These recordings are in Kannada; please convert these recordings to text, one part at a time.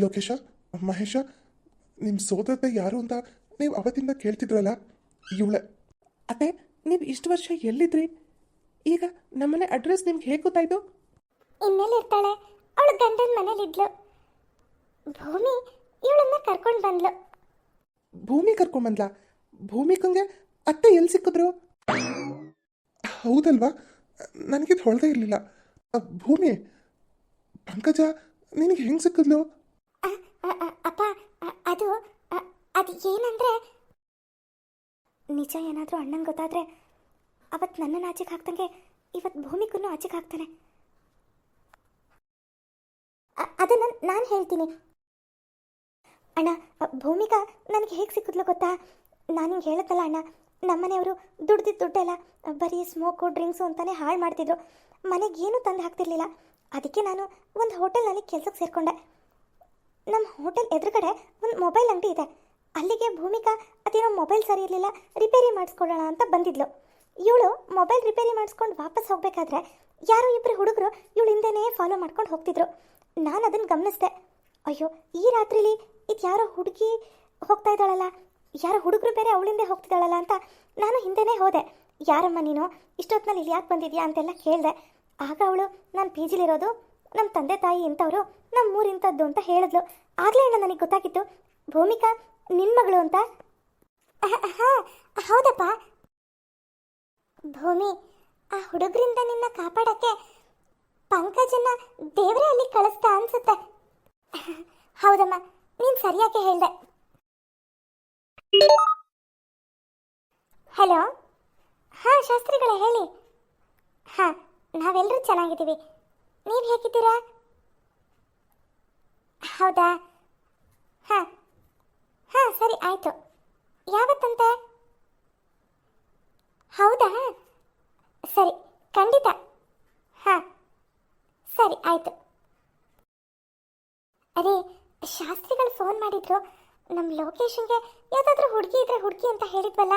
ಲೋಕೇಶ ಮಹೇಶ ನಿಮ್ಮ ಸೋದರತೆ ಯಾರು ಅಂತ ನೀವು ಅವತ್ತಿಂದ ಕೇಳ್ತಿದ್ರಲ್ಲ? ಇವಳೆ. ಅತ್ತೆ ನೀವು ಇಷ್ಟು ವರ್ಷ ಎಲ್ಲಿದ್ರಿ? ಈಗ ನಮ್ಮನೆ ಅಡ್ರೆಸ್ ನಿಮ್ಗೆ ಹೇಗೆ ಗೊತ್ತಾಯ್ತು? ಇನ್ನೆಲ್ಲಿ ಇರ್ತಾಳೆ ಅವಳು ಗಂಡನ ಮನೇಲಿದ್ಲು. ಭೂಮಿ ಇವಳನ್ನ ಕರ್ಕೊಂಡು ಬಂದ್ಲು. ಭೂಮಿ ಕರ್ಕೊಂಬಂದ್ಲಾ ಭೂಮಿಕಂಗೆ ಅತ್ತೆ ಎಲ್ಲಿ ಸಿಕ್ಕಿದ್ರು? ಹೌದಲ್ವಾ? ನನಗಿದು ಹೊಳದೇ ಇರಲಿಲ್ಲ. ಭೂಮಿ ಪಂಕಜ ನಿನಗೆ ಹೆಂಗೆ ಸಿಕ್ಕಿದ್ಲು? ಅಪ್ಪ ಅದು ಅದು ಏನಂದ್ರೆ? ನಿಜ ಏನಾದರೂ ಅಣ್ಣಂಗೆ ಗೊತ್ತಾದ್ರೆ ಅವತ್ತು ನನ್ನನ್ನು ಆಚೆಗೆ ಹಾಕ್ದಂಗೆ ಇವತ್ತು ಭೂಮಿಗೂ ಆಚೆಗೆ ಹಾಕ್ತಾನೆ. ಅದನ್ನು ನಾನು ಹೇಳ್ತೀನಿ. ಅಣ್ಣ ಭೂಮಿಕಾ ನನಗೆ ಹೇಗೆ ಸಿಕ್ಕಿದ್ಲು ಗೊತ್ತಾ? ನಾನು ಹಿಂಗೆ ಹೇಳುತ್ತಲ್ಲ ಅಣ್ಣ, ನಮ್ಮನೆಯವರು ದುಡ್ದಿದ್ದ ದುಡ್ಡೆಲ್ಲ ಬರೀ ಸ್ಮೋಕು ಡ್ರಿಂಕ್ಸು ಅಂತಾನೆ ಹಾಳು ಮಾಡ್ತಿದ್ರು. ಮನೆಗೆ ಏನೂ ತಂದು ಹಾಕ್ತಿರ್ಲಿಲ್ಲ. ಅದಕ್ಕೆ ನಾನು ಒಂದು ಹೋಟೆಲ್ನಲ್ಲಿ ಕೆಲಸಕ್ಕೆ ಸೇರಿಕೊಂಡೆ. ನಮ್ಮ ಹೋಟೆಲ್ ಎದುರುಗಡೆ ಒಂದು ಮೊಬೈಲ್ ಅಂಗಡಿ ಇದೆ. ಅಲ್ಲಿಗೆ ಭೂಮಿಕಾ ಅದೇನೋ ಮೊಬೈಲ್ ಸರಿ ಇರಲಿಲ್ಲ, ರಿಪೇರಿ ಮಾಡಿಸ್ಕೊಳ್ಳೋಣ ಅಂತ ಬಂದಿದ್ಲು. ಇವಳು ಮೊಬೈಲ್ ರಿಪೇರಿ ಮಾಡಿಸ್ಕೊಂಡು ವಾಪಸ್ ಹೋಗಬೇಕಾದ್ರೆ ಯಾರೋ ಇಬ್ಬರು ಹುಡುಗರು ಇವಳು ಹಿಂದೆನೇ ಫಾಲೋ ಮಾಡ್ಕೊಂಡು ಹೋಗ್ತಿದ್ರು. ನಾನು ಅದನ್ನು ಗಮನಿಸಿದೆ. ಅಯ್ಯೋ, ಈ ರಾತ್ರಿಲಿ ಇದು ಯಾರೋ ಹುಡುಗಿ ಹೋಗ್ತಾ ಇದ್ದಾಳಲ್ಲ? ಯಾರೋ ಹುಡುಗರು ಬೇರೆ ಅವಳಿಂದೆ ಹೋಗ್ತಿದ್ದಾಳಲ್ಲ ಅಂತ ನಾನು ಹಿಂದೆನೇ ಹೋದೆ. ಯಾರಮ್ಮ ನೀನು? ಇಷ್ಟೊತ್ತಿನಲ್ಲಿ ಇಲ್ಲಿ ಯಾಕೆ ಬಂದಿದ್ಯಾ ಅಂತೆಲ್ಲ ಕೇಳಿದೆ. ಆಗ ಅವಳು, ನಾನು ಪಿ ಜಿಲಿರೋದು ನಮ್ಮ ತಂದೆ ತಾಯಿ ಇಂಥವ್ರು ನಮ್ಮ ಊರಿಂಥದ್ದು ಅಂತ ಹೇಳಿದ್ಲು. ಆಗಲೇ ಅಣ್ಣ ನನಗೆ ಗೊತ್ತಾಗಿತ್ತು. ಭೂಮಿಕಾ ನಿನ್ನ ಮಗಳು ಅಂತ? ಹೌದಪ್ಪ. ಭೂಮಿ, ಆ ಹುಡುಗರಿಂದ ನಿನ್ನ ಕಾಪಾಡಕ್ಕೆ ಪಂಕಜನ್ನ ದೇವರೇ ಅಲ್ಲಿ ಕಳಿಸ್ತಾ ಅನ್ಸುತ್ತೆ. ಹೌದಮ್ಮ, ನೀನು ಸರಿಯಾಗಿ ಹೇಳ್ದೆ. ಹಲೋ? ಹಾಂ, ಶಾಸ್ತ್ರಿಗಳೇ ಹೇಳಿ. ಹಾಂ ನಾವೆಲ್ಲರೂ ಚೆನ್ನಾಗಿದ್ದೀವಿ. ನೀವು ಹೇಗಿದ್ದೀರಾ? ಹೌದಾ? ಹಾಂ. ಹಾಂ, ಸರಿ, ಆಯಿತು. ಯಾವತ್ತಂತೆ? ಹೌದಾ? ಸರಿ, ಖಂಡಿತ. ಹಾಂ. ಸರಿ, ಆಯಿತು. ಅದೇ ಶಾಸ್ತ್ರಿಗಳು ಫೋನ್ ಮಾಡಿದ್ರು. ನಮ್ಮ ಲೊಕೇಶನ್ಗೆ ಯಾವುದಾದ್ರೂ ಹುಡುಗಿ ಇದ್ರೆ ಹುಡುಗಿ ಅಂತ ಹೇಳಿದ್ವಲ್ಲ?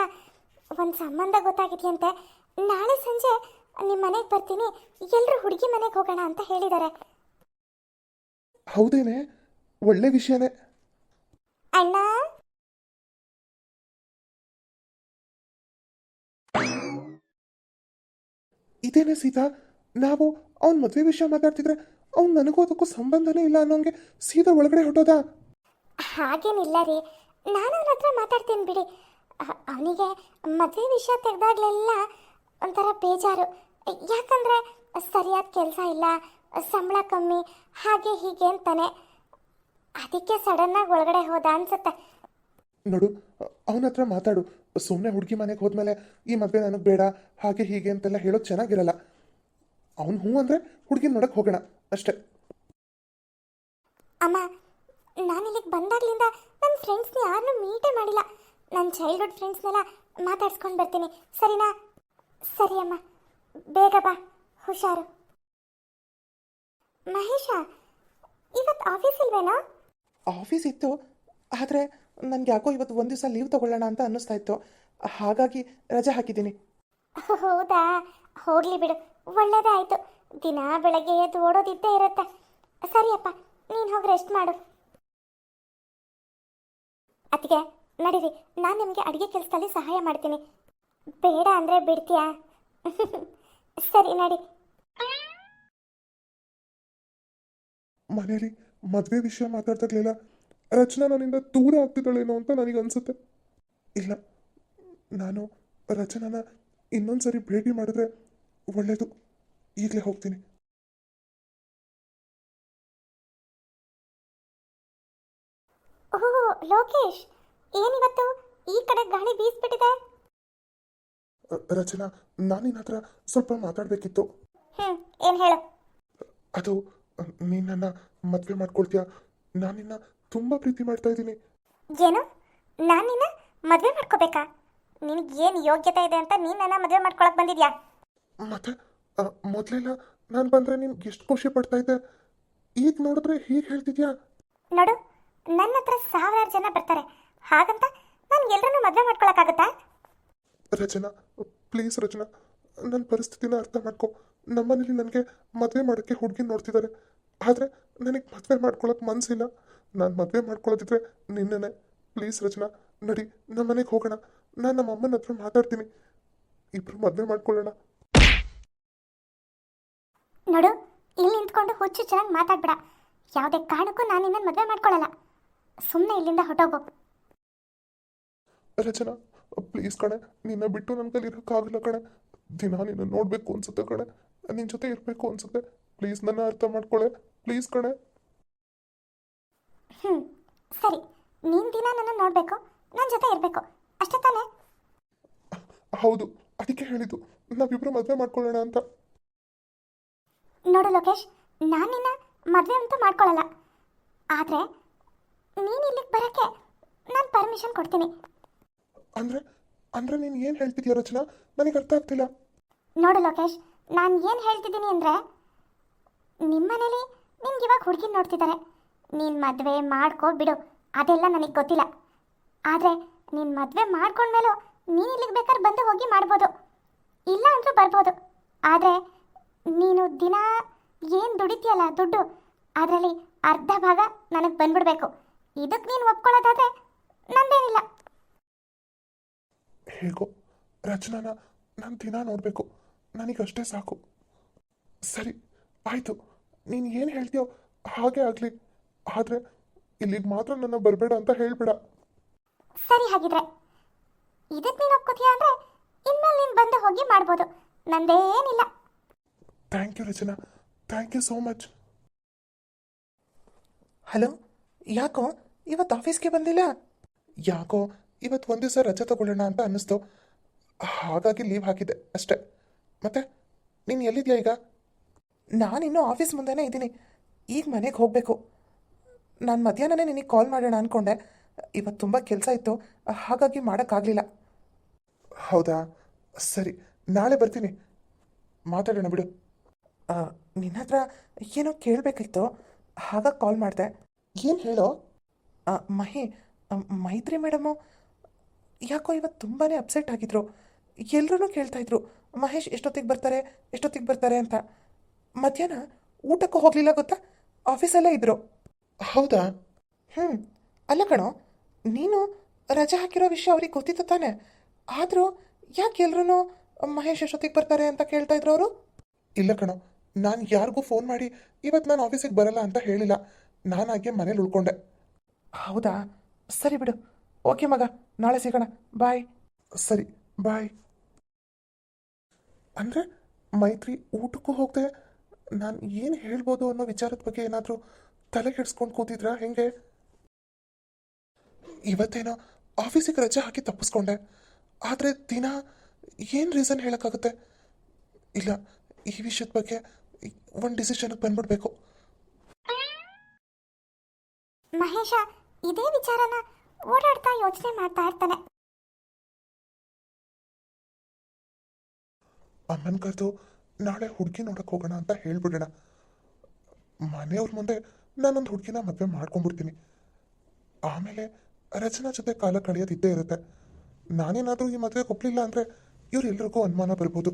ಒಂದು ಸಂಬಂಧ ಗೊತ್ತಾಗಿದೆಯಂತೆ. ನಾಳೆ ಸಂಜೆ ನಿಮ್ಮ ಮನೆಗೆ ಬರ್ತೀನಿ. ಎಲ್ಲರೂ ಹುಡುಗಿ ಮನೆಗೆ ಹೋಗೋಣ ಅಂತ ಹೇಳಿದ್ದಾರೆ ಹೌದೇನೆ? ಒಳ್ಳೆ ವಿಷಯನೇ. ಅಣ್ಣ? ಇದೇನೆ ಸೀತಾ? ನಾವು ಅವ್ನ ಮದುವೆ ವಿಷಯ ಮಾತಾಡ್ತಿದ್ರೆ ಅವ್ನು ನನಗೂ ಅದಕ್ಕೂ ಸಂಬಂಧನೇ ಇಲ್ಲ ಅನ್ನೋಂಗೆ ಸೀದಾ ಒಳಗಡೆ ಹೊಟ್ಟೋದ ಹಾಗೇನಿಲ್ಲ ರೀ. ನಾನು ಅವನ ಹತ್ರ ಮಾತಾಡ್ತೀನಿ ಬಿಡಿ. ಅವನಿಗೆ ಮದುವೆ ವಿಷಯ ತೆಗೆದಾಗ್ಲೆಲ್ಲ ಒಂಥರ ಬೇಜಾರು. ಯಾಕಂದ್ರೆ ಸರಿಯಾದ ಕೆಲಸ ಇಲ್ಲ ಸಂಬಳ ಕಮ್ಮಿ ಹಾಗೆ ಹೀಗೆ ಅಂತಾನೆ. ಅದಕ್ಕೆ ಸಡನ್ನಾಗಿ ಒಳಗಡೆ ಹೋದ ಅನ್ಸುತ್ತೆ. ನೋಡು ಅವನ ಹತ್ರ ಮಾತಾಡು. ಸುಮ್ಮನೆ ಹುಡುಗಿ ಮನೆಗೆ ಹೋದ್ಮೇಲೆ ಈ ಮದುವೆ ನನಗೆ ಬೇಡ ಹಾಗೆ ಹೀಗೆ ಅಂತೆಲ್ಲ ಹೇಳೋದು ಚೆನ್ನಾಗಿರಲ್ಲ. ಅವನು ಹ್ಞೂ ಅಂದರೆ ಹುಡುಗಿ ನೋಡಕ್ಕೆ ಹೋಗೋಣ ಅಷ್ಟೇ. ಅಮ್ಮ ನಾನು ಇಲ್ಲಿಗೆ ಬಂದಾಗ್ಲಿಂದ ನನ್ನ ಫ್ರೆಂಡ್ಸ್ನ ಯಾರನ್ನೂ ಮೀಟೇ ಮಾಡಿಲ್ಲ. ನನ್ನ ಚೈಲ್ಡ್ಹುಡ್ ಫ್ರೆಂಡ್ಸ್ನೆಲ್ಲ ಮಾತಾಡ್ಸ್ಕೊಂಡು ಬರ್ತೀನಿ. ಸರಿನಾ? ಸರಿ ಅಮ್ಮ. ಬೇಗ ಬಾ. ಹುಷಾರು. ಮಹೇಶ ಇವತ್ತು ಆಫೀಸ್ ಇಲ್ವೇನೋ? ಆಫೀಸ್ ಇತ್ತು. ಆದರೆ ನನಗೆ ಯಾಕೋ ಇವತ್ತು ಒಂದು ದಿವಸ ಲೀವ್ ತಗೊಳ್ಳೋಣ ಅಂತ ಅನ್ನಿಸ್ತಾ ಇತ್ತು. ಹಾಗಾಗಿ ರಜೆ ಹಾಕಿದ್ದೀನಿ. ಹೌದಾ? ಹೋಗ್ಲಿ ಬಿಡು. ಒಳ್ಳೇದೇ ಆಯಿತು. ದಿನ ಬೆಳಗ್ಗೆ ಎದ್ದು ಓಡೋದಿದ್ದೇ ಇರುತ್ತೆ. ಸರಿಯಪ್ಪ ನೀನು ಹೋಗಿ ರೆಸ್ಟ್ ಮಾಡು. ಅದಕ್ಕೆ ನಡೀರಿ. ನಾನು ನಿಮಗೆ ಅಡುಗೆ ಕೆಲಸದಲ್ಲಿ ಸಹಾಯ ಮಾಡ್ತೀನಿ. ಬೇಡ ಅಂದರೆ ಬಿಡ್ತೀಯಾ? ಸರಿ ನಡಿ. ಮನೇಲಿ ಮದುವೆ ವಿಷಯ ಮಾತಾಡ್ತಿರ್ಲಿಲ್ಲ ರಚನಾ ನನ್ನಿಂದ ದೂರ ಆಗ್ತಿದ್ದಾಳೇನೋ ಅಂತ ನನಗೆ ಅನ್ಸುತ್ತೆ ಇಲ್ಲ ನಾನು ರಚನಾನ ಇನ್ನೊಂದ್ಸರಿ ಭೇಟಿ ಮಾಡಿದ್ರೆ ಒಳ್ಳೇದು. ಈಗಲೇ ಹೋಗ್ತೀನಿ. ಓಹ್ ಲೋಕೇಶ್! ಏನಿವತ್ತು? ಈ ಕಡೆ ಗಾಳಿ ಬೀಸ್ಬಿಟ್ಟಿದೆ. ರಚನಾ ನಾನು ನಿನ್ನ ಹತ್ರ ಸ್ವಲ್ಪ ಮಾತಾಡಬೇಕಿತ್ತು. ಹ್ಮ್ ಏನು ಹೇಳು. ಅದು ನೀನು ನನ್ನ ಮದುವೆ ಮಾಡ್ಕೊಳ್ತೀಯಾ? ನಾನು ನಿನ್ನ ತುಂಬ ಪ್ರೀತಿ ಮಾಡ್ತಾ ಇದ್ದೀನಿ. ಏನು? ನಾನು ನಿನ್ನ ಮದುವೆ ಮಾಡ್ಕೋಬೇಕಾ? ನಿನಗೆ ಏನು ಯೋಗ್ಯತೆ ಇದೆ ಅಂತ ನೀನು ನನ್ನ ಮದುವೆ ಮಾಡ್ಕೊಳಕ್ ಬಂದಿದ್ಯಾ? ಮತ್ತೆ ಮೊದಲೆಲ್ಲ ನಾನು ಬಂದ್ರೆ ನಿನ್ಗೆ ಎಷ್ಟು ಖುಷಿ ಪಡ್ತಾ ಇದ್ದೆ. ಈಗ ನೋಡಿದ್ರೆ ಹೀಗೆ ಹೇಳ್ತಿದ್ಯಾ? ನೋಡು ನನ್ನ ಹತ್ರ ಸಾವಿರಾರು ಜನ ಬರ್ತಾರೆ. ಹಾಗಂತ ನಾನು ಎಲ್ಲರನ್ನೂ ಮದುವೆ ಮಾಡ್ಕೊಳಕ್ಕಾಗತ್ತಾ ರಚನಾ ಪ್ಲೀಸ್ ರಚನಾ ನನ್ನ ಪರಿಸ್ಥಿತಿನ ಅರ್ಥ ಮಾಡ್ಕೊ. ನಮ್ಮನೇಲಿ ನನಗೆ ಮದುವೆ ಮಾಡೋಕ್ಕೆ ಹುಡುಗಿ ನೋಡ್ತಿದ್ದಾರೆ ಆದರೆ ನನಗೆ ಮದುವೆ ಮಾಡ್ಕೊಳ್ಳೋಕೆ ಮನಸ್ಸಿಲ್ಲ ನಾನು ಮದುವೆ ಮಾಡ್ಕೊಳ್ಳೋದಿದ್ರೆ ನಿನ್ನೆ ಪ್ಲೀಸ್ ರಚನಾ ನಡಿ ನಮ್ಮ ಮನೆಗೆ ಹೋಗೋಣ. ನಾನು ನಮ್ಮ ಅಮ್ಮನ ಹತ್ರ ಮಾತಾಡ್ತೀನಿ. ಇಬ್ರು ಮದುವೆ ಮಾಡ್ಕೊಳ್ಳೋಣ. ನೋಡು ಇಲ್ಲಿ ನಿಂತ್ಕೊಂಡು ಹುಚ್ಚು ಚೆನ್ನಾಗಿ ಮಾತಾಡ್ಬೇಡ. ಯಾವುದೇ ಕಾರಣಕ್ಕೂ ನಾನು ನಿನ್ನನ್ನು ಮದುವೆ ಮಾಡ್ಕೊಳ್ಳಲ್ಲ ಸುಮ್ಮನೆ ಇಲ್ಲಿಂದ ಹೊಟ್ಟೋಗು ರಚನಾ ಪ್ಲೀಸ್ ಕಣೆ ನಿನ್ನ ಬಿಟ್ಟು ನನ್ನ ಕೈಲಿ ಇರೋಕ್ಕಾಗಲ್ಲ ಕಣೆ. ದಿನ ನಿನ್ನ ನೋಡಬೇಕು ಅನ್ಸುತ್ತೆ ಕಣೆ. ನಿನ್ನ ಜೊತೆ ಇರಬೇಕು ಅನ್ಸುತ್ತೆ. ಪ್ಲೀಸ್ ನನ್ನ ಅರ್ಥ ಮಾಡ್ಕೊಳ್ಳೆ ಪ್ಲೀಸ್ ಕಣೆ. ಹ್ಞೂ ಸರಿ. ನೀನು ದಿನ ನನ್ನ ನೋಡಬೇಕು ನನ್ನ ಜೊತೆ ಇರಬೇಕು. ಅಷ್ಟೇ ತಾನೇ? ಹೌದು ಅದಕ್ಕೆ ಹೇಳಿದ್ದು. ನಾವಿಬ್ರು ಮದುವೆ ಮಾಡ್ಕೊಳ್ಳೋಣ ಅಂತ. ನೋಡು ಲೋಕೇಶ್ ನಾನು ನಿನ್ನ ಮದುವೆ ಅಂತ ಮಾಡ್ಕೊಳ್ಳಲ್ಲ ಆದರೆ ನೀನು ಇಲ್ಲಿಗೆ ಬರೋಕ್ಕೆ ನಾನು ಪರ್ಮಿಷನ್ ಕೊಡ್ತೀನಿ. ಅಂದ್ರೆ ಅಂದ್ರೆ ನೀನು ಏನು ಹೇಳ್ತಿದ್ಯಾ ರಚನಾ? ನನಗೆ ಅರ್ಥ ಆಗ್ತಿಲ್ಲ. ನೋಡು ಲೋಕೇಶ್, ನಾನು ಏನು ಹೇಳ್ತಿದ್ದೀನಿ ಅಂದರೆ ನಿಮ್ಮನೇಲಿ ನಿನ್ಗೆ ಇವಾಗ ಹುಡುಗಿ ನೋಡ್ತಿದ್ದಾರೆ ನೀನು ಮದುವೆ ಮಾಡ್ಕೋ ಬಿಡು ಅದೆಲ್ಲ ನನಗೆ ಗೊತ್ತಿಲ್ಲ. ಆದರೆ ನೀನು ಮದುವೆ ಮಾಡ್ಕೊಂಡ್ಮೇಲೂ ನೀನು ಇಲ್ಲಿಗೆ ಬೇಕಾದ್ರೆ ಬಂದು ಹೋಗಿ ಮಾಡ್ಬೋದು. ಇಲ್ಲ ಅಂದರೂ ಬರ್ಬೋದು. ಆದರೆ ನೀನು ದಿನ ಏನು ದುಡಿತೀಯಲ್ಲ ದುಡ್ಡು, ಅದರಲ್ಲಿ ಅರ್ಧ ಭಾಗ ನನಗೆ ಬಂದ್ಬಿಡ್ಬೇಕು. ಇದಕ್ಕೆ ನೀನು ಒಪ್ಕೊಳ್ಳೋದಾದ್ರೆ ನಂದೇನಿಲ್ಲ. ಹೇಗೋ ರಚನಾನ ನಾನು ದಿನ ನೋಡಬೇಕು. ನನಗಷ್ಟೇ ಸಾಕು. ಸರಿ ಆಯಿತು. ನೀನು ಏನು ಹೇಳ್ತೀಯೋ ಹಾಗೆ ಆಗಲಿ. ಆದರೆ ಇಲ್ಲಿಗೆ ಮಾತ್ರ ನನ್ನ ಬರಬೇಡ ಅಂತ ಹೇಳ್ಬೇಡ. ಸರಿ ಹಾಗಿದ್ರೆ. ಇದಕ್ಕೆ ನೀನು ಒಪ್ಕೋತೀಯ ಅಂದರೆ ಇನ್ಮೇಲೆ ನೀನು ಬಂದು ಹೋಗಿ ಮಾಡ್ಬೋದು. ನಂದೇನಿಲ್ಲ thank you Rachana. Thank you so much. Hello ಯಾಕೋ ಇವತ್ತು ಆಫೀಸ್ಗೆ ಬಂದಿಲ್ಲ? ಯಾಕೋ ಇವತ್ತು ಒಂದು ದಿವಸ ರಜೆ ತಗೊಳ್ಳೋಣ ಅಂತ ಅನ್ನಿಸ್ತು. ಹಾಗಾಗಿ ಲೀವ್ ಹಾಕಿದ್ದೆ ಅಷ್ಟೇ. ಮತ್ತೆ, ನೀನು ಎಲ್ಲಿದ್ಯಾ ಈಗ? ನಾನಿನ್ನೂ ಆಫೀಸ್ ಮುಂದೆನೇ ಇದ್ದೀನಿ. ಈಗ ಮನೆಗೆ ಹೋಗಬೇಕು. ನಾನು ಮಧ್ಯಾಹ್ನನೇ ನಿನಗೆ ಕಾಲ್ ಮಾಡೋಣ ಅಂದ್ಕೊಂಡೆ ಇವತ್ತು ತುಂಬ ಕೆಲಸ ಇತ್ತು. ಹಾಗಾಗಿ ಮಾಡೋಕ್ಕಾಗಲಿಲ್ಲ. ಹೌದಾ? ಸರಿ, ನಾಳೆ ಬರ್ತೀನಿ. ಮಾತಾಡೋಣ ಬಿಡು. ನಿನ್ನ ಹತ್ರ ಏನೋ ಕೇಳಬೇಕಿತ್ತು ಹಾಗಾಗಿ ಕಾಲ್ ಮಾಡಿದೆ. ಏನು ಹೇಳೋ? ಮಹಿ, ಮೈತ್ರಿ ಮೇಡಮು ಯಾಕೋ ಇವತ್ತು ತುಂಬಾ ಅಪ್ಸೆಟ್ ಆಗಿದ್ರು. ಎಲ್ಲರೂ ಕೇಳ್ತಾಯಿದ್ರು ಮಹೇಶ್ ಎಷ್ಟೊತ್ತಿಗೆ ಬರ್ತಾರೆ ಎಷ್ಟೊತ್ತಿಗೆ ಬರ್ತಾರೆ ಅಂತ. ಮಧ್ಯಾಹ್ನ ಊಟಕ್ಕೂ ಹೋಗಲಿಲ್ಲ ಗೊತ್ತಾ? ಆಫೀಸಲ್ಲೇ ಇದ್ದರು ಹೌದಾ? ಹ್ಞೂ ಅಲ್ಲ ಕಣೋ ನೀನು ರಜೆ ಹಾಕಿರೋ ವಿಷಯ ಅವ್ರಿಗೆ ಗೊತ್ತಿತ್ತು ತಾನೆ. ಆದರೂ ಯಾಕೆ ಎಲ್ಲರೂ ಮಹೇಶ್ ಎಷ್ಟೊತ್ತಿಗೆ ಬರ್ತಾರೆ ಅಂತ ಕೇಳ್ತಾ ಇದ್ರು ಅವರು? ಇಲ್ಲ ಕಣೋ ನಾನು ಯಾರಿಗೂ ಫೋನ್ ಮಾಡಿ ಇವತ್ತು ನಾನು ಆಫೀಸಿಗೆ ಬರಲ್ಲ ಅಂತ ಹೇಳಿಲ್ಲ. ನಾನಾಗೆ ಮನೇಲಿ ಉಳ್ಕೊಂಡೆ. ಹೌದಾ? ಸರಿ ಬಿಡು. ಓಕೆ ಮಗ, ನಾಳೆ ಸಿಗೋಣ. ಬಾಯ್. ಸರಿ, ಬಾಯ್. ಅಂದರೆ ಮೈತ್ರಿ ಊಟಕ್ಕೂ ಹೋಗದೆ, ನಾನು ಏನು ಹೇಳ್ಬೋದು ಅನ್ನೋ ವಿಚಾರದ ಬಗ್ಗೆ ಏನಾದರೂ ತಲೆ ಕೆಡಿಸ್ಕೊಂಡು ಕೂತಿದ್ರಾ? ಹೆಂಗೆ? ಇವತ್ತೇನೋ ಆಫೀಸಿಗೆ ರಜೆ ಹಾಕಿ ತಪ್ಪಿಸ್ಕೊಂಡೆ. ಆದರೆ ದಿನ ಏನು ರೀಸನ್ ಹೇಳೋಕ್ಕಾಗುತ್ತೆ? ಇಲ್ಲ, ಈ ವಿಷಯದ ಬಗ್ಗೆ ಒಂದು ಡಿಸಿಷನ್ಗೆ ಬಂದ್ಬಿಡ್ಬೇಕು. ಮಹೇಶ, ಇದೇ ವಿಚಾರನ ಓಡಾಡ್ತಾ ಯೋಚನೆ ಮಾಡ್ತಾ ಇರ್ತಾನೆ. ಅಮ್ಮನ ಕರೆದು ನಾಳೆ ಹುಡುಗಿ ನೋಡಕ್ಕೆ ಹೋಗೋಣ ಅಂತ ಹೇಳ್ಬಿಡೋಣ. ಮನೆಯವ್ರ ಮುಂದೆ ನಾನೊಂದು ಹುಡುಗಿನ ಮದುವೆ ಮಾಡ್ಕೊಂಡ್ಬಿಡ್ತೀನಿ. ಆಮೇಲೆ ರಚನಾ ಜೊತೆ ಕಾಲ ಕಳೆಯೋದಿದ್ದೇ ಇರುತ್ತೆ. ನಾನೇನಾದರೂ ಈ ಮದುವೆಗೆ ಒಪ್ಪಲಿಲ್ಲ ಅಂದ್ರೆ ಇವರೆಲ್ಲರಿಗೂ ಅನುಮಾನ ಬರ್ಬೋದು.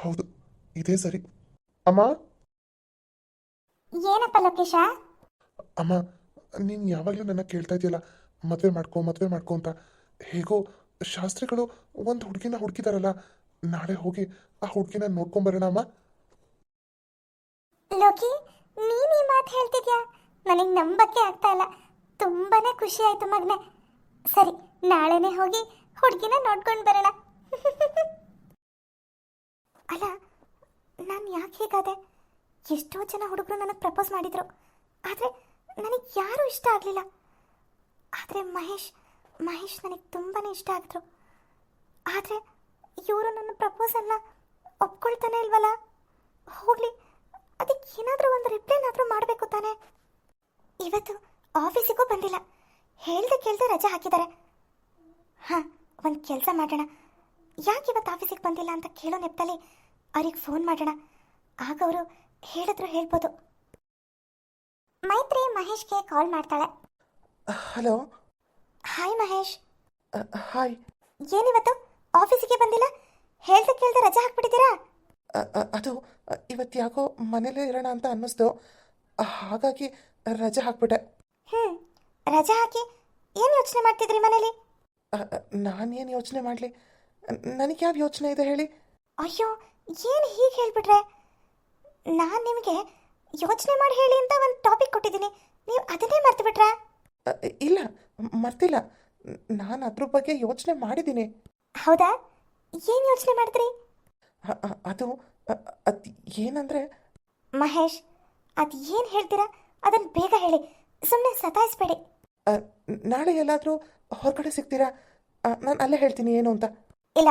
ಹೌದು ಇದೇ ಸರಿ. ಅಮ್ಮ? ಏನಪ್ಪ ಲೋಕೇಶ? ಅಮ್ಮ ನೀನು ಯಾವಾಗಲೂ ನನ್ನ ಕೇಳ್ತಾ ಇದೆಯಲ್ಲ ಮದುವೆ ಮಾಡ್ಕೊ ಮದುವೆ ಮಾಡ್ಕೊ ಅಂತ ಹೇಗೋ ಶಾಸ್ತ್ರಿಗಳು ಒಂದು ಹುಡುಗಿನ ಹುಡುಕಿದಾರಲ್ಲ, ನಾಳೆ ಹೋಗಿ ಆ ಹುಡುಗಿನ ನೋಡ್ಕೊಂಬರೋಣ ಅಮ್ಮ. ಲೋಕಿ, ನೀನ್ ಈ ಮಾತು ಹೇಳ್ತಿದ್ಯಾ? ನನಗೆ ನಂಬಕ್ಕೆ ಆಗ್ತಾ ಇಲ್ಲ. ತುಂಬಾನೇ ಖುಷಿ ಆಯ್ತು ಮಗ್ನೆ. ಸರಿ, ನಾಳೆನೆ ಹೋಗಿ ಹುಡುಗಿನ ನೋಡ್ಕೊಂಡು ಬರೋಣ. ಅಲ್ಲ, ನಾನು ಯಾಕೆ ಹೀಗಾದೆ? ಎಷ್ಟೋ ಜನ ಹುಡುಗರು ನನಗೆ ಪ್ರಪೋಸ್ ಮಾಡಿದ್ರು. ಆದರೆ ನನಗೆ ಯಾರೂ ಇಷ್ಟ ಆಗಲಿಲ್ಲ. ಆದರೆ ಮಹೇಶ್ ಮಹೇಶ್ ನನಗೆ ತುಂಬಾ ಇಷ್ಟ ಆಗಿದ್ರು. ಆದರೆ ಇವರು ನನ್ನ ಪ್ರಪೋಸಲ್ನ ಒಪ್ಕೊಳ್ತಾನೆ ಇಲ್ವಲ್ಲ? ಹೋಗ್ಲಿ, ಅದಕ್ಕೆ ಏನಾದರೂ ಒಂದು ರಿಪ್ಲೈನಾದರೂ ಮಾಡಬೇಕು ತಾನೆ. ಇವತ್ತು ಆಫೀಸಿಗೂ ಬಂದಿಲ್ಲ. ಹೇಳ್ದೆ ಕೇಳ್ದೆ ರಜೆ ಹಾಕಿದ್ದಾರೆ. ಹಾಂ, ಒಂದು ಕೆಲಸ ಮಾಡೋಣ. ಯಾಕೆ ಇವತ್ತು ಆಫೀಸಿಗೆ ಬಂದಿಲ್ಲ ಅಂತ ಕೇಳೋ ನೆಪದಲ್ಲಿ ಅವ್ರಿಗೆ ಫೋನ್ ಮಾಡೋಣ. ಆಗ ಅವರು ಹೇಳಿದ್ರು ಹೇಳ್ಬೋದು. ಮೈತ್ರಿ ಮಹೇಶ್ಗೆ ಕಾಲ್ ಮಾಡ್ತಾಳೆ. ಹಲೋ? ಹಾಯ್ ಮಹೇಶ್. ಹಾಯ್ ಏನಿವತ್ತು? ಆಫೀಸಿಗೆ ಬಂದಿಲ್ಲ? ಹೇಳ್ದೆ ಕೇಳ್ದೆ ರಜೆ ಹಾಕ್ಬಿಟ್ಟಿದ್ದೀರಾ? ಅದು ಇವತ್ತು ಯಾಕೋ ಮನೇಲೇ ಇರೋಣ ಅಂತ ಅನ್ನಿಸ್ತು. ಹಾಗಾಗಿ ರಜೆ ಹಾಕ್ಬಿಟ್ಟೆ. ಹ್ಞೂ ರಜೆ ಹಾಕಿ ಏನು ಯೋಚನೆ ಮಾಡ್ತಿದ್ರಿ ಮನೇಲಿ? ನಾನೇನು ಯೋಚನೆ ಮಾಡಲಿ? ನನಗೆ ಯಾವ ಯೋಚನೆ ಇದೆ ಹೇಳಿ? ಅಯ್ಯೋ ಏನು ಹೀಗೆ ಹೇಳ್ಬಿಟ್ರೆ? ನಾನು ನಿಮಗೆ ಯೋಚನೆ ಮಾಡಿ ಹೇಳಿ ಅಂತ ಒಂದು ಟಾಪಿಕ್ ಕೊಟ್ಟಿದ್ದೀನಿ. ನೀವು ಅದನ್ನೇ ಮರ್ತು ಬಿಟ್ರಾ ಇಲ್ಲ ಮರ್ತಿಲ್ಲ. ನಾನು ಅದ್ರ ಬಗ್ಗೆ ಯೋಚನೆ ಮಾಡಿದ್ದೀನಿ. ಹೌದಾ? ಏನು ಯೋಚನೆ ಮಾಡಿದ್ರಿ? ಅದು ಅದು ಏನಂದರೆ? ಮಹೇಶ್ ಅದು ಏನು ಹೇಳ್ತೀರಾ? ಅದನ್ನು ಬೇಗ ಹೇಳಿ. ಸುಮ್ಮನೆ ಸತಾಯಿಸ್ಬೇಡಿ. ನಾಳೆ ಎಲ್ಲಾದರೂ ಹೊರಗಡೆ ಸಿಗ್ತೀರಾ? ನಾನು ಅಲ್ಲೇ ಹೇಳ್ತೀನಿ ಏನು ಅಂತ. ಇಲ್ಲ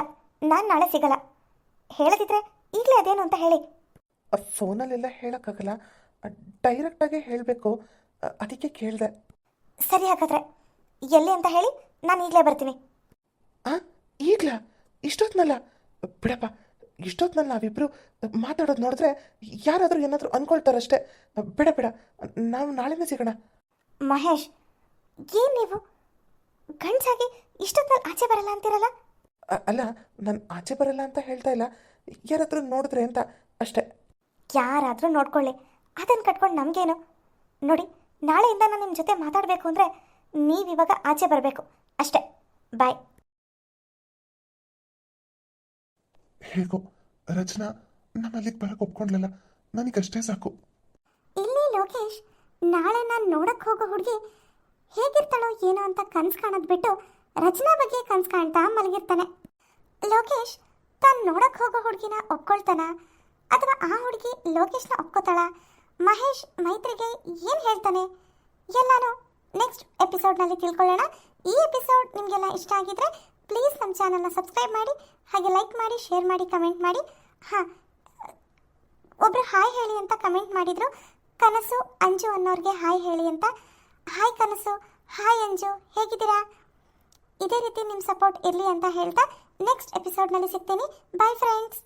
ನಾನು ನಾಳೆ ಸಿಗಲ್ಲ. ಹೇಳದಿದ್ರೆ ಈಗಲೇ ಅದೇನು ಅಂತ ಹೇಳಿ. ಫೋನಲ್ಲೆಲ್ಲ ಹೇಳೋಕ್ಕಾಗಲ್ಲ. ಡೈರೆಕ್ಟಾಗೆ ಹೇಳಬೇಕು. ಅದಕ್ಕೆ ಕೇಳಿದೆ. ಸರಿ ಹಾಗಾದ್ರೆ ಎಲ್ಲಿ ಅಂತ ಹೇಳಿ ನಾನು ಈಗಲೇ ಬರ್ತೀನಿ. ಆ ಈಗ್ಲಾ? ಇಷ್ಟೊತ್ನಲ್ಲ? ಬಿಡಪ್ಪ ಇಷ್ಟೊತ್ನಲ್ಲಿ ನಾವಿಬ್ರು ಮಾತಾಡೋದು ನೋಡಿದ್ರೆ ಯಾರಾದರೂ ಏನಾದರೂ ಅನ್ಕೊಳ್ತಾರಷ್ಟೇ. ಬೇಡ ಬೇಡ ನಾವು ನಾಳೆನೇ ಸಿಗೋಣ. ಮಹೇಶ್ ಏನು ನೀವು? ಗಂಡ್ಸಾಗಿ ಇಷ್ಟೊತ್ನಲ್ಲಿ ಆಚೆ ಬರಲ್ಲ ಅಂತೀರಲ್ಲ? ಅ- ಅಲ್ಲ ನಾನು ಆಚೆ ಬರಲ್ಲ ಅಂತ ಹೇಳ್ತಾ ಇಲ್ಲ. ಯಾರಾದರೂ ನೋಡಿದ್ರೆ ಅಂತ ಅಷ್ಟೇ. ಯಾರಾದರೂ ನೋಡ್ಕೊಳ್ಳಿ. ಅದನ್ನು ಕಟ್ಕೊಂಡು ನಮಗೇನು? ನೋಡಿ ನಾಳೆಯಿಂದ ನಾನು ನಿಮ್ಮ ಜೊತೆ ಮಾತಾಡಬೇಕು ಅಂದರೆ ನೀವಿವಾಗ ಆಚೆ ಬರಬೇಕು. ಅಷ್ಟೇ. ಬಾಯ್. ಹೇಗೋ ರಚನಾ ನಮ್ಮಲ್ಲಿ ಬರಕ್ಕೆ ಒಪ್ಕೊಂಡ್ಲಲ್ಲ ನನಗಷ್ಟೇ ಸಾಕು. ಇಲ್ಲಿ ಲೋಕೇಶ್ ನಾಳೆ ನಾನು ನೋಡಕ್ಕೆ ಹೋಗೋ ಹುಡುಗಿ ಹೇಗಿರ್ತಾಳೋ ಏನೋ ಅಂತ ಕನ್ಸು ಕಾಣೋದು ಬಿಟ್ಟು ರಚನಾ ಬಗ್ಗೆ ಕನ್ಸು ಕಾಣ್ತಾ ಮಲಗಿರ್ತಾನೆ. ಲೋಕೇಶ್ ತಾನು ನೋಡಕ್ಕೆ ಹೋಗೋ ಹುಡುಗಿನ ಒಪ್ಕೊಳ್ತಾನ? ಅಥವಾ ಆ ಹುಡುಗಿ ಲೋಕೇಶ್ನ ಒಪ್ಕೋತಾಳ? ಮಹೇಶ್ ಮೈತ್ರಿಗೆ ಏನು ಹೇಳ್ತಾನೆ? ಎಲ್ಲಾನು ನೆಕ್ಸ್ಟ್ ಎಪಿಸೋಡ್ನಲ್ಲಿ ತಿಳ್ಕೊಳ್ಳೋಣ. ಈ ಎಪಿಸೋಡ್ ನಿಮಗೆಲ್ಲ ಇಷ್ಟ ಆಗಿದ್ರೆ ಪ್ಲೀಸ್ ನಮ್ಮ ಚಾನಲ್ನ ಸಬ್ಸ್ಕ್ರೈಬ್ ಮಾಡಿ, ಹಾಗೆ ಲೈಕ್ ಮಾಡಿ ಶೇರ್ ಮಾಡಿ ಕಮೆಂಟ್ ಮಾಡಿ. ಹಾಂ ಒಬ್ಬರು ಹಾಯ್ ಹೇಳಿ ಅಂತ ಕಮೆಂಟ್ ಮಾಡಿದರು. ಕನಸು, ಅಂಜು ಅನ್ನೋರಿಗೆ ಹಾಯ್ ಹೇಳಿ ಅಂತ. ಹಾಯ್ ಕನಸು ಹಾಯ್ ಅಂಜು, ಹೇಗಿದ್ದೀರಾ? ಇದೇ ರೀತಿ ನಿಮ್ಮ ಸಪೋರ್ಟ್ ಇರಲಿ ಅಂತ ಹೇಳ್ತಾ ನೆಕ್ಸ್ಟ್ ಎಪಿಸೋಡ್ನಲ್ಲಿ ಸಿಗ್ತೀನಿ. Bye friends